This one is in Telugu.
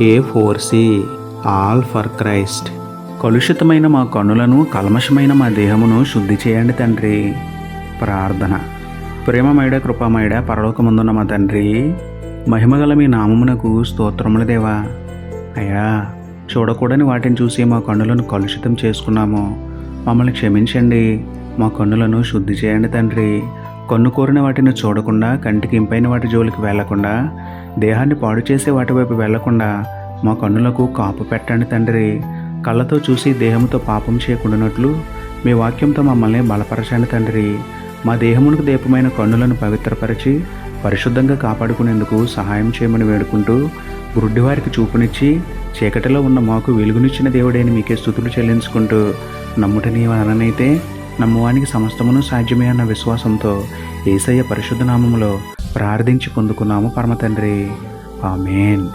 A four C all for Christ కలుషితమైన మా కన్నులను కల్మషమైన మా దేహమును శుద్ధి చేయండి తండ్రి. ప్రార్థన. ప్రేమమైడ కృపామయుడ పరలోకముందున్న మా తండ్రి. మహిమగల మీ నామమునకు స్తోత్రములు దేవా. అయ్యా చూడకూడని వాటిని చూసి మా కన్నులను కలుషితం చేసుకున్నాము. మమ్మల్ని క్షమించండి. మా కన్నులను శుద్ధి చేయండి తండ్రి. కన్ను కోరిన వాటిని చూడకుండా కంటికి ఇంపైన వాటి జోలికి వెళ్ళకుండా దేహాన్ని పాడు చేసే వాటి వైపు వెళ్ళకుండా మా కన్నులకు కాపు పెట్టండి తండ్రి. కళ్ళతో చూసి దేహంతో పాపం చేయకుండానట్లు మీ వాక్యంతో మమ్మల్ని బలపరచండి తండ్రి. మా దేహమునకు దీపమైన కన్నులను పవిత్రపరిచి పరిశుద్ధంగా కాపాడుకునేందుకు సహాయం చేయమని వేడుకుంటూ గుడ్డివారికి చూపునిచ్చి చీకటిలో ఉన్న మాకు వెలుగునిచ్చిన దేవుడైన మీకే స్థుతులు చెల్లించుకుంటూ నమ్ముట నీ నమ్మువానికి సమస్తమును సాధ్యమే అన్న విశ్వాసంతో ఏసయ్య పరిశుద్ధ నామములో ప్రార్థించి పొందుకున్నాము పరమతండ్రి. ఆమెన్.